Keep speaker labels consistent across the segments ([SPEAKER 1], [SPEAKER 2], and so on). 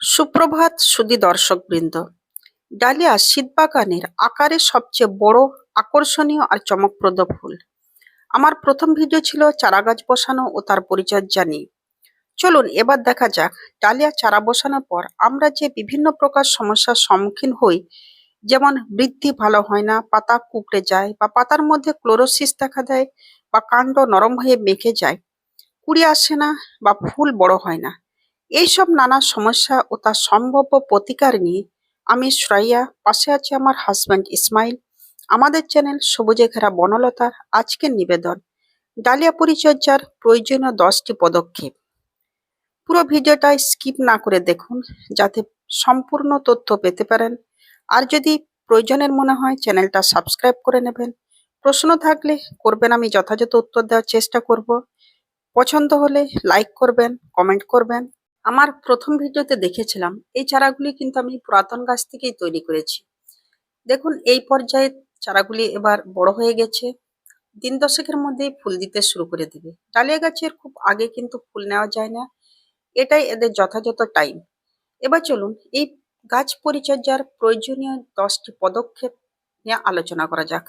[SPEAKER 1] সুপ্রভাত সুধী দর্শকবৃন্দ। ডালিয়া শীতবাগানের আকারে সবচেয়ে বড়, আকর্ষণীয় আর চমকপ্রদ ফুল। আমার প্রথম ভিডিও ছিল চারা গাছ বসানো ও তার পরিচর্যা নিয়ে। চলুন এবার দেখা যাক ডালিয়া চারা বসানোর পর আমরা যে বিভিন্ন প্রকার সমস্যার সম্মুখীন হই, যেমন বৃদ্ধি ভালো হয় না, পাতা কুকড়ে যায় বা পাতার মধ্যে ক্লোরোসিস দেখা দেয় বা কাণ্ড নরম হয়ে মেখে যায়, কুড়ি আসে না বা ফুল বড় হয় না। এইসব নানা সমস্যা ও তার সম্ভাব্য প্রতিকার নিয়ে আমি শ্রেয়া, পাশে আছে আমার হাজব্যান্ড ইসমাইল, আমাদের চ্যানেল সবুজে ঘেরা বনলতার আজকের নিবেদন, ডালিয়া পরিচর্যার প্রয়োজনীয় দশটি পদক্ষেপ। পুরো ভিডিওটা স্কিপ না করে দেখুন, যাতে সম্পূর্ণ তথ্য পেতে পারেন। আর যদি প্রয়োজনের মনে হয় চ্যানেলটা সাবস্ক্রাইব করে নেবেন। প্রশ্ন থাকলে করবেন আমি যথাযথ উত্তর দেওয়ার চেষ্টা করব। পছন্দ হলে লাইক করবেন কমেন্ট করবেন। আমার প্রথম ভিডিওতে দেখেছিলাম, এই চারাগুলি কিন্তু আমি পুরাতন গাছ থেকেই তৈরি করেছি। দেখুন, এই পর্যায়ে চারাগুলি এবার বড় হয়ে গেছে। দিন দশেকের মধ্যেই ফুল দিতে শুরু করে দেবে। ডালিয়া গাছের খুব আগে কিন্তু ফুল নেওয়া যায় না। এটাই এদের যথাযথ টাইম। এবার চলুন, এই গাছ পরিচর্যার প্রয়োজনীয় দশটি পদক্ষেপ নিয়ে আলোচনা করা যাক।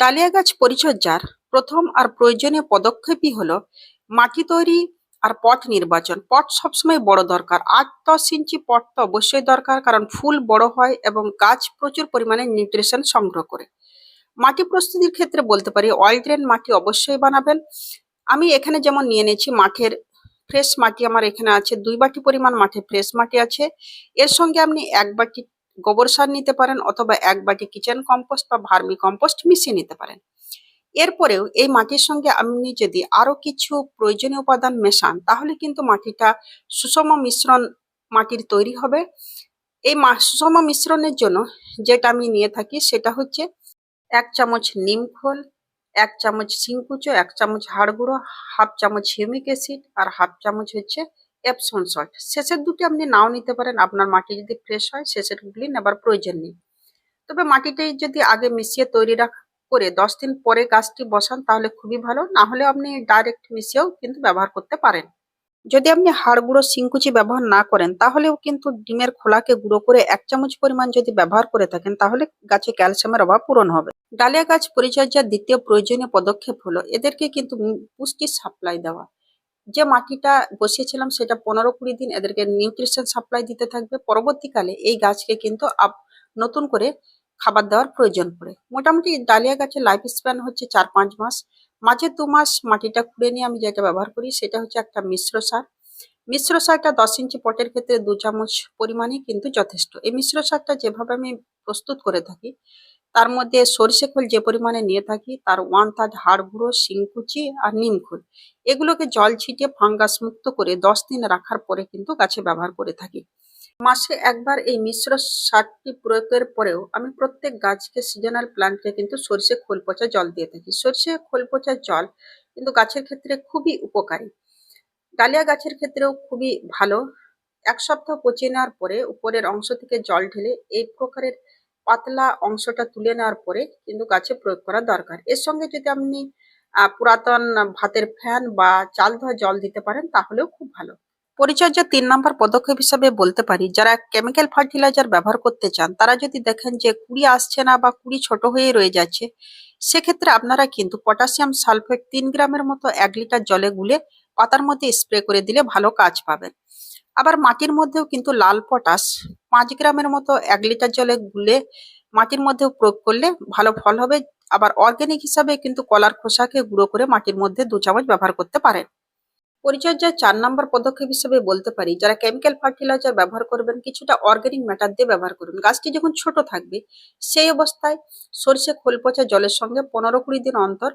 [SPEAKER 1] ডালিয়া গাছ পরিচর্যার প্রথম আর প্রয়োজনীয় পদক্ষেপই হলো মাটি তৈরি আর পট নির্বাচন। পট সবসময় বড় দরকার। আট দশ ইঞ্চি পট তো অবশ্যই দরকার, কারণ ফুল বড় হয় এবং গাছ প্রচুর পরিমাণে নিউট্রিশন সংগ্রহ করে। মাটি প্রস্তুতির ক্ষেত্রে বলতে পারি, অয়েল ড্রেন মাটি অবশ্যই বানাবেন। আমি এখানে যেমন নিয়ে নিয়েছি, মাঠের ফ্রেশ মাটি আমার এখানে আছে, দুই বাটি পরিমাণ মাঠে ফ্রেশ মাটি আছে। এর সঙ্গে আপনি এক বাটি গোবর সার নিতে পারেন অথবা এক বাটি কিচেন কম্পোস্ট বা ভার্মি কম্পোস্ট মিশিয়ে নিতে পারেন। এরপরেও এই মাটির সঙ্গে আপনি যদি আরও কিছু প্রয়োজনীয় উপাদান মেশান, তাহলে কিন্তু মাটিটা সুষম মিশ্রণ মাটির তৈরি হবে। এই সুষম মিশ্রণের জন্য যেটা আমি নিয়ে থাকি সেটা হচ্ছে এক চামচ নিম খোল, এক চামচ সিংকুচো এক চামচ হাড় গুঁড়ো, হাফ চামচ হিউমিক অ্যাসিড আর হাফ চামচ হচ্ছে এপসন সল্ট শেষের দুটি আপনি নাও নিতে পারেন, আপনার মাটি যদি ফ্রেশ হয়, শেষেরগুলি নেবার প্রয়োজন নেই। তবে মাটিটাই যদি আগে মিশিয়ে তৈরি রাখা করে দশ দিন পরে গাছটি বসান তাহলে খুবই ভালো। না হলে আপনি ডাইরেক্ট মিশিয়েও কিন্তু ব্যবহার করতে পারেন। যদি আপনি হাড় গুঁড়ো, শিংকুচি ব্যবহার না করেন, তাহলেও কিন্তু ডিমের খোলাকে গুঁড়ো করে এক চামচ পরিমাণ যদি ব্যবহার করে থাকেন, তাহলে গাছে ক্যালসিয়ামের অভাব পূরণ হবে। ডালিয়া গাছ পরিচর্যার দ্বিতীয় প্রয়োজনীয় পদক্ষেপ হলো এদেরকে কিন্তু পুষ্টি সাপ্লাই দেওয়া। যে মাটিটা বসিয়েছিলাম সেটা পনেরো কুড়ি দিন এদেরকে নিউট্রিশন সাপ্লাই দিতে থাকবে। পরবর্তীকালে এই গাছকে কিন্তু নতুন করে খাবার দেওয়ার প্রয়োজন পড়ে। মোটামুটি ডালিয়া গাছের লাইফ স্প্যান হচ্ছে চার পাঁচ মাস। মাঝে দু মাস মাটিটা খুঁড়ে নিয়ে আমি যেটা ব্যবহার করি সেটা হচ্ছে একটা মিশ্র সার। মিশ্র সারটা দশ ইঞ্চি পটের ক্ষেত্রে দু চামচ পরিমাণে কিন্তু যথেষ্ট। এই মিশ্র সারটা যেভাবে আমি প্রস্তুত করে থাকি, তার মধ্যে সরষে খোল যে পরিমাণে নিয়ে থাকি, তার ওয়ান থার্ড হাড় গুঁড়ো শিংকুচি আর নিম খোল। এগুলোকে জল ছিটিয়ে ফাঙ্গাস মুক্ত করে দশ দিন রাখার পরে কিন্তু গাছে ব্যবহার করে থাকি। মাসে একবার এই মিশ্র সারটি প্রয়োগের পরেও আমি প্রত্যেক গাছকে সিজনাল প্লান্টকে কিন্তু সর্ষে খোল পচা জল দিয়ে থাকি। সর্ষে খোল পচা জল কিন্তু গাছের ক্ষেত্রে খুবই উপকারী। ডালিয়া গাছের ক্ষেত্রেও খুবই ভালো। এক সপ্তাহ পচিয়ে নেওয়ার পরে উপরের অংশ থেকে জল ঢেলে এই প্রকারের পাতলা অংশটা তুলে নেওয়ার পরে কিন্তু গাছে প্রয়োগ করা দরকার। এর সঙ্গে যদি আপনি পুরাতন ভাতের ফ্যান বা চাল ধোয়া জল দিতে পারেন তাহলেও খুব ভালো। পরিচর্যা তিন নম্বর পদক্ষেপ হিসাবে বলতে পারি। যারা কেমিক্যাল ফার্টিলাইজার ব্যবহার করতে চান, তারা যদি দেখেন যে কুড়ি আসছে না বা কুড়ি ছোট হয়ে রয়ে যাচ্ছে, সেক্ষেত্রে আপনারা কিন্তু পটাশিয়াম সালফেট তিন গ্রামের মতো এক লিটার জলে গুলে পাতার মধ্যে স্প্রে করে দিলে ভালো কাজ পাবেন। আবার মাটির মধ্যেও কিন্তু লাল পটাশ পাঁচ গ্রামের মতো এক লিটার জলে গুলে মাটির মধ্যেও প্রয়োগ করলে ভালো ফল হবে। আবার অর্গ্যানিক হিসাবে কিন্তু কলার খোসাকে গুঁড়ো করে মাটির মধ্যে দু চামচ ব্যবহার করতে পারেন। পরিচর্যার চার নম্বর পদক্ষেপ হিসেবে বলতে পারি, যারা কেমিক্যাল ফার্টিলাইজার ব্যবহার করবেন, কিছুটা অর্গ্যানিক ম্যাটার দিয়ে ব্যবহার করুন। গাছটি যখন ছোট থাকবে, সেই অবস্থায় সর্ষে খোল পচা জলের সঙ্গে পনেরো কুড়ি দিন অন্তর,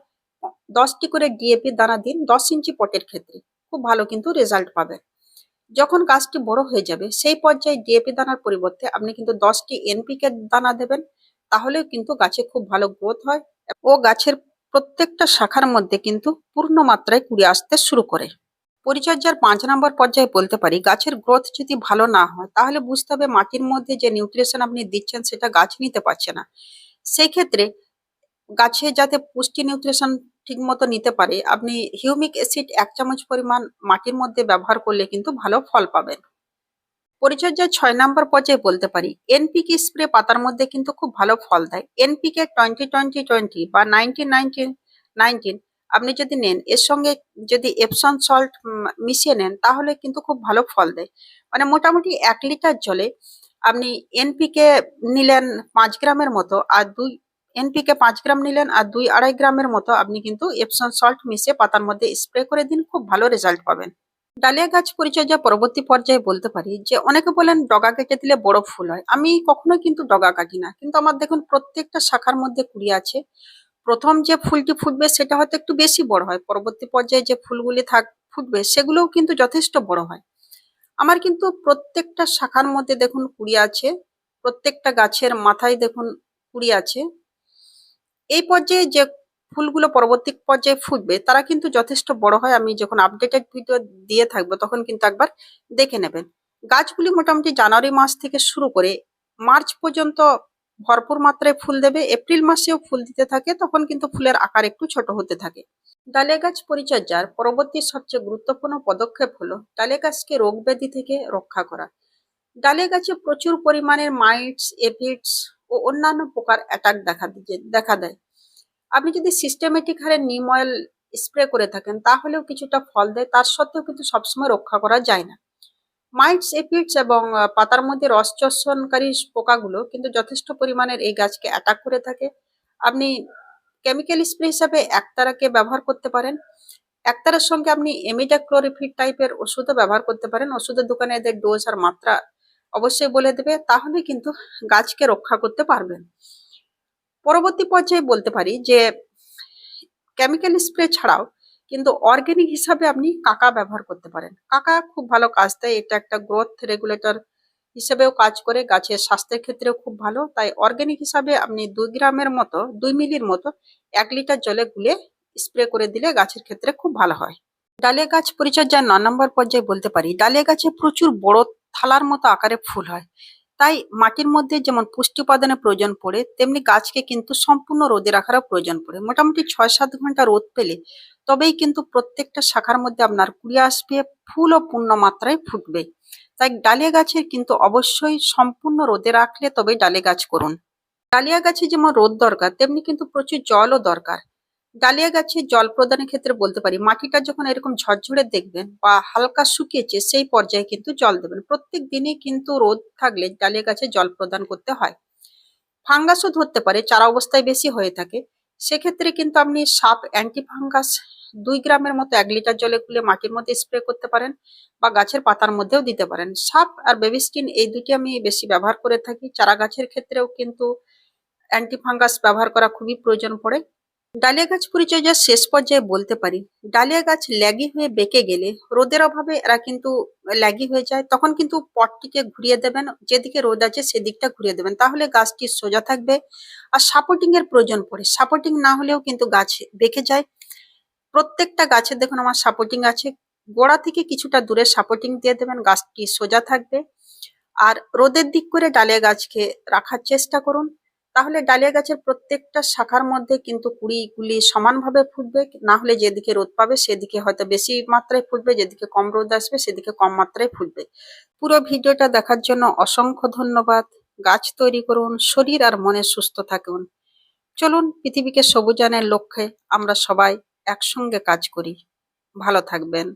[SPEAKER 1] দশটি করে ডিএপি দানা দিন, দশ ইঞ্চি পটের ক্ষেত্রে। খুব ভালো কিন্তু রেজাল্ট পাবে। যখন গাছটি বড় হয়ে যাবে, সেই পর্যায়ে ডিএপি দানার পরিবর্তে আপনি কিন্তু দশটি এনপিকে দানা দেবেন, তাহলেও কিন্তু গাছে খুব ভালো গ্রোথ হয় ও গাছের প্রত্যেকটা শাখার মধ্যে কিন্তু পূর্ণ মাত্রায় কুড়ি আসতে শুরু করে। পরিচর্যার পাঁচ নম্বর পর্যায়ে বলতে পারি, গাছের গ্রোথ যদি ভালো না হয়, তাহলে বুঝতে হবে মাটির মধ্যে যে নিউট্রিশন আপনি দিচ্ছেন সেটা গাছ নিতে পারছে না। সেই ক্ষেত্রে গাছে যাতে পুষ্টি নিউট্রিশন ঠিক মতো নিতে পারে, আপনি হিউমিক অ্যাসিড এক চামচ পরিমাণ মাটির মধ্যে ব্যবহার করলে কিন্তু ভালো ফল পাবেন। পরিচর্যার ছয় নম্বর পর্যায়ে বলতে পারি এনপিকে স্প্রে পাতার মধ্যে কিন্তু খুব ভালো ফল দেয়। এনপিকে টোয়েন্টি টোয়েন্টি টোয়েন্টি বা নাইনটিন নাইনটিন নাইনটিন আপনি যদি নেন, এর সঙ্গে যদি এপসন সল্ট মিশিয়ে নেন, তাহলে কিন্তু খুব ভালো ফল দেয়। মানে মোটামুটি এক লিটার জলে আপনি এনপিকে নিলেন পাঁচ গ্রামের মতো, আর দুই এনপিকে পাঁচ গ্রাম নিলেন, আর দুই আড়াই গ্রামের মতো আপনি কিন্তু এপসন সল্ট মিশিয়ে পাতার মধ্যে স্প্রে করে দিন, খুব ভালো রেজাল্ট পাবেন। ডালিয়া গাছ পরিচর্যা পরবর্তী পর্যায়ে বলতে পারি যে, অনেকে বলেন ডগা কেটে দিলে বড় ফুল হয়। আমি কখনোই কিন্তু ডগা কাটি না। কিন্তু আমার দেখুন প্রত্যেকটা শাখার মধ্যে কুড়ি আছে। প্রথম যে ফুলটি ফুটবে সেটা হয়তো একটু বেশি বড় হয়। পরবর্তী পর্যায়ে যে ফুলগুলি থাক, ফুটবে সেগুলোও কিন্তু যথেষ্ট বড় হয়। আমার কিন্তু প্রত্যেকটা শাখার মধ্যে দেখুন কুড়ি আছে, প্রত্যেকটা গাছের মাথায় দেখুন কুড়ি আছে। এই পর্যায়ে যে ফুলগুলো পরবর্তী পর্যায়ে ফুটবে, তারা কিন্তু যথেষ্ট বড় হয়। আমি যখন আপডেটেড ভিডিও দিয়ে থাকব তখন কিন্তু একবার দেখে নেবেন। গাছগুলি মোটামুটি জানুয়ারি মাস থেকে শুরু করে মার্চ পর্যন্ত ভরপুর মাত্রায় ফুল দেবে। এপ্রিল মাসেও ফুল দিতে থাকে, তখন কিন্তু ফুলের আকার একটু ছোট হতে থাকে। ডালিয়া গাছ পরিচর্যার পরবর্তী সবচেয়ে গুরুত্বপূর্ণ পদক্ষেপ হলো ডালিয়া গাছকে রোগ ব্যাধি থেকে রক্ষা করা। ডালিয়া গাছে প্রচুর পরিমাণের মাইটস, এপিডস ও অন্যান্য পোকার অ্যাটাক দেখা দেখা দেয়। আপনি যদি সিস্টেমেটিক হারে নিম অয়েল স্প্রে করে থাকেন, তাহলেও কিছুটা ফল দেয়, তার সত্ত্বেও কিন্তু সবসময় রক্ষা করা যায় না। মাইটস এপিডস এবং পাতার মধ্যে রসচস্বনকারী পোকাগুলো কিন্তু যথেষ্ট পরিমাণের এই গাছকে অ্যাটাক করে থাকে। আপনি কেমিক্যাল স্প্রে হিসাবে একতারাকে ব্যবহার করতে পারেন। একতারার সঙ্গে আপনি এমিডাক্লোরিফিড টাইপের ওষুধও ব্যবহার করতে পারেন। ওষুধের দোকানে এদের ডোজ আর মাত্রা অবশ্যই বলে দেবে, তাহলে কিন্তু গাছকে রক্ষা করতে পারবেন। পরবর্তী পর্যায়ে বলতে পারি যে কেমিক্যাল স্প্রে ছাড়াও কিন্তু অর্গানিক হিসাবে আপনি কাকা ব্যবহার করতে পারেন। কাকা খুব ভালো কাজ দেয় এটা একটা গ্রোথ রেগুলেটর হিসেবেও কাজ করে, গাছের স্বাস্থ্যের ক্ষেত্রেও খুব ভালো। তাই অর্গানিক হিসাবে আপনি দুই গ্রামের মতো, দুই মিলির মতো এক লিটার জলে গুলে স্প্রে করে দিলে গাছের ক্ষেত্রে খুব ভালো হয়। ডালিয়া গাছ পরিচর্যার ন নম্বর পর্যায়ে বলতে পারি ডালিয়া গাছে প্রচুর বড় থালার মতো আকারে ফুল হয়। তাই মাটির মধ্যে যেমন পুষ্টি উপাদানের প্রয়োজন পড়ে, তেমনি গাছকে কিন্তু সম্পূর্ণ রোদে রাখারও প্রয়োজন পড়ে। মোটামুটি ছয় সাত ঘণ্টা রোদ পেলে তবেই কিন্তু প্রত্যেকটা শাখার মধ্যে আপনার কুড়ি আসবে ফুলও পূর্ণ মাত্রায় ফুটবে। তাই ডালিয়া গাছের কিন্তু অবশ্যই সম্পূর্ণ রোদে রাখলে তবেই ডালিয়া গাছ করুন। ডালিয়া গাছে যেমন রোদ দরকার, তেমনি কিন্তু প্রচুর জলও দরকার। ডালিয়া গাছে জল প্রদানের ক্ষেত্রে বলতে পারি, মাটিটা যখন এরকম ঝরঝরে দেখবেন বা হালকা শুকিয়েছে, সেই পর্যায়ে কিন্তু জল দেবেন। প্রত্যেক দিনে কিন্তু রোদ থাকলে ডালিয়া গাছে জল প্রদান করতে হয়। ফাঙ্গাসও ধরতে পারে, চারা অবস্থায় বেশি হয়ে থাকে। সেক্ষেত্রে কিন্তু আপনি সাপ অ্যান্টি ফাঙ্গাস দুই গ্রামের মতো এক লিটার জলে গুলে মাটির মধ্যে স্প্রে করতে পারেন বা গাছের পাতার মধ্যেও দিতে পারেন। সাপ আর বেবিস্কিন এই দুটি আমি বেশি ব্যবহার করে থাকি। চারা গাছের ক্ষেত্রেও কিন্তু অ্যান্টি ফাঙ্গাস ব্যবহার করা খুবই প্রয়োজন পড়ে। ডালিয়া গাছ পরিচর্যার শেষ পর্যায়ে বলতে পারি। ডালিয়া গাছ ল্যাগি হয়ে বেঁকে গেলে রোদের অভাবে এরা কিন্তু ল্যাগি হয়ে যায়। তখন কিন্তু পটটিকে ঘুরিয়ে দেবেন, যেদিকে রোদ আছে সেদিকটা ঘুরিয়ে দেবেন। তাহলে গাছটি সোজা থাকবে। আর সাপোর্টিং এর প্রয়োজন পড়ে। সাপোর্টিং না হলেও কিন্তু গাছ বেঁকে যায়। প্রত্যেকটা গাছের দেখুন আমার সাপোর্টিং আছে। গোড়া থেকে কিছুটা দূরে সাপোর্টিং দিয়ে দেবেন, গাছটি সোজা থাকবে। আর রোদের দিক করে ডালিয়া গাছকে রাখার চেষ্টা করুন। তাহলে ডালিয়া গাছের প্রত্যেকটা শাখার মধ্যে কিন্তু কুড়ি কুড়িগুলি সমানভাবে ফুটবে, না হলে যেদিকে রোদ পাবে সেদিকে হয়তো বেশি মাত্রায় ফুটবে, যেদিকে কম রোদ আসবে সেদিকে কম মাত্রায় ফুটবে। পুরো ভিডিওটা দেখার জন্য অসংখ্য ধন্যবাদ। গাছ তৈরি করুন, শরীর আর মনে সুস্থ থাকুন। চলুন পৃথিবীকে সবুজানের লক্ষ্যে আমরা সবাই একসঙ্গে কাজ করি। ভালো থাকবেন।